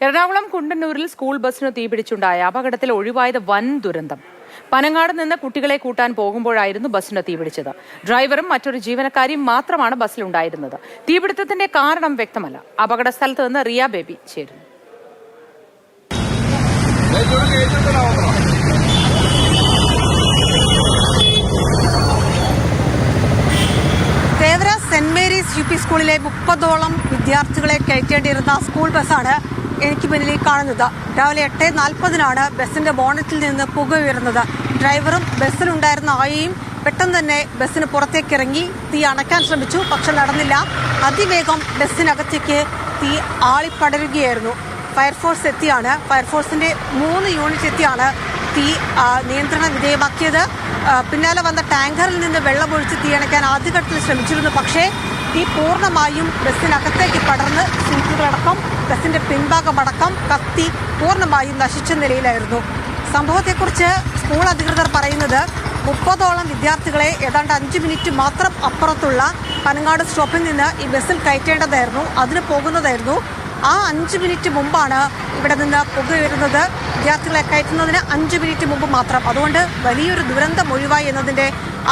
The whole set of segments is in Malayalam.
എറണാകുളം കുണ്ടന്നൂരിൽ സ്കൂൾ ബസ്സിന് തീപിടിച്ചുണ്ടായ അപകടത്തിൽ ഒഴിവായത് വൻ ദുരന്തം. പനങ്ങാട് നിന്ന് കുട്ടികളെ കൂട്ടാൻ പോകുമ്പോഴായിരുന്നു ബസ്സിന് തീപിടിച്ചത് ഡ്രൈവറും മറ്റൊരു ജീവനക്കാരിയും മാത്രമാണ് ബസ്സിലുണ്ടായിരുന്നത്. തീപിടുത്തത്തിന്റെ കാരണം വ്യക്തമല്ല. അപകട സ്ഥലത്ത് നിന്ന് റിയ ബേബി ചേരുന്നു. സെന്റ് മേരീസ് യു പി സ്കൂളിലെ മുപ്പതോളം വിദ്യാർത്ഥികളെ കയറ്റേണ്ടിയിരുന്ന സ്കൂൾ ബസ്സാണ് എനിക്ക് മുന്നിൽ കാണുന്നത്. രാവിലെ എട്ട് നാൽപ്പതിനാണ് ബസ്സിന്റെ ബോണറ്റിൽ നിന്ന് പുക ഉയർന്നത്. ഡ്രൈവറും ബസ്സിലുണ്ടായിരുന്ന ആയയും പെട്ടെന്ന് തന്നെ ബസ്സിന് പുറത്തേക്ക് ഇറങ്ങി തീ അണയ്ക്കാൻ ശ്രമിച്ചു. പക്ഷെ നടന്നില്ല. അതിവേഗം ബസ്സിനകത്തേക്ക് തീ ആളിപ്പടരുകയായിരുന്നു. ഫയർഫോഴ്സ് എത്തിയാണ്. ഫയർഫോഴ്സിന്റെ മൂന്ന് യൂണിറ്റ് എത്തിയാണ് തീ നിയന്ത്രണ വിധേയമാക്കിയത്. പിന്നാലെ വന്ന ടാങ്കറിൽ നിന്ന് വെള്ളമൊഴിച്ച് തീയണയ്ക്കാൻ ആദ്യഘട്ടത്തിൽ ശ്രമിച്ചിരുന്നു. പക്ഷേ തീ പൂർണമായും ബസ്സിനകത്തേക്ക് പടർന്ന് സീറ്റുകളടക്കം ബസ്സിന്റെ പിൻഭാഗമടക്കം കത്തി പൂർണമായും നശിച്ച നിലയിലായിരുന്നു. സംഭവത്തെക്കുറിച്ച് സ്കൂൾ അധികൃതർ പറയുന്നത് മുപ്പതോളം വിദ്യാർത്ഥികളെ ഏതാണ്ട് അഞ്ച് മിനിറ്റ് മാത്രം അപ്പുറത്തുള്ള പനങ്ങാട് സ്റ്റോപ്പിൽ നിന്ന് ഈ ബസ്സിൽ കയറ്റേണ്ടതായിരുന്നു അതിന് പോകുന്നതായിരുന്നു. ആ അഞ്ച് മിനിറ്റ് മുമ്പാണ് ഇവിടെ നിന്ന് പുക വിദ്യാർത്ഥികളെ കയറ്റുന്നതിന് അഞ്ച് മിനിറ്റ് മുമ്പ് മാത്രം. അതുകൊണ്ട് വലിയൊരു ദുരന്തം ഒഴിവായി എന്നതിന്റെ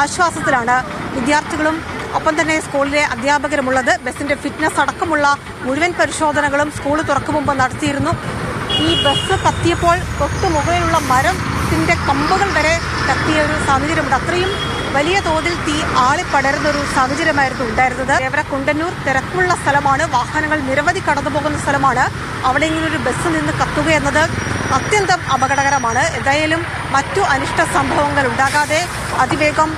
ആശ്വാസത്തിലാണ് വിദ്യാർത്ഥികളും ഒപ്പം തന്നെ സ്കൂളിലെ അധ്യാപകരുമുള്ളത്. ബസിന്റെ ഫിറ്റ്നസ് അടക്കമുള്ള മുഴുവൻ പരിശോധനകളും സ്കൂൾ തുറക്കും മുമ്പ് നടത്തിയിരുന്നു. ഈ ബസ് കത്തിയപ്പോൾ തൊട്ട് മുകളിലുള്ള മരത്തിന്റെ കമ്പുകൾ വരെ കത്തിയ ഒരു സാഹചര്യമുണ്ട്. അത്രയും വലിയ തോതിൽ തീ ആളിപ്പടരുന്ന ഒരു സാഹചര്യമായിരുന്നു ഉണ്ടായിരുന്നത്. ദേവര കുണ്ടന്നൂർ തിരക്കുള്ള സ്ഥലമാണ്. വാഹനങ്ങൾ നിരവധി കടന്നുപോകുന്ന സ്ഥലമാണ്. അവിടെ ഇങ്ങനെ ഒരു ബസ് നിന്ന് കത്തുക എന്നത് അത്യന്തം അപകടകരമാണ്. എന്തായാലും മറ്റു അനിഷ്ട സംഭവങ്ങൾ ഉണ്ടാകാതെ അതിവേഗം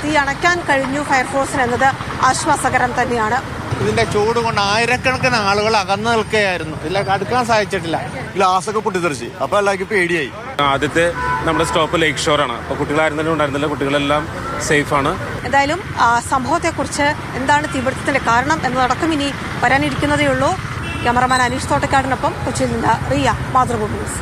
തീ അണയ്ക്കാൻ കഴിഞ്ഞു ഫയർഫോഴ്സിന് എന്നത് ആശ്വാസകരം തന്നെയാണ്. ഇതിന്റെ ചൂട് കൊണ്ട് ആയിരക്കണക്കിന് ആളുകൾ അകന്നു നിൽക്കുകയായിരുന്നു. ഇല്ല അടുക്കാൻ സാധിച്ചിട്ടില്ല. ഗ്ലാസ് ഒക്കെ പൊട്ടിത്തെറിച്ച്. അപ്പൊ എല്ലാവർക്കും പേടിയായി. ആദ്യത്തെ നമ്മുടെ സ്റ്റോപ്പ് ലേക്ക് ആണ്. അപ്പോൾ കുട്ടികളായിരുന്നാലും ഉണ്ടായിരുന്നില്ല കുട്ടികളെല്ലാം സേഫ് ആണ്. എന്തായാലും സംഭവത്തെ സംഭവത്തെക്കുറിച്ച് എന്താണ് തീപിടുത്തത്തിന്റെ കാരണം എന്നതടക്കം ഇനി വരാനിരിക്കുന്നതേ ഉള്ളൂ ക്യാമറമാൻ അനീഷ് തോട്ടക്കാടിനൊപ്പം കൊച്ചിയിൽ നിന്ന് റിയ മാതൃഭൂമി ന്യൂസ്.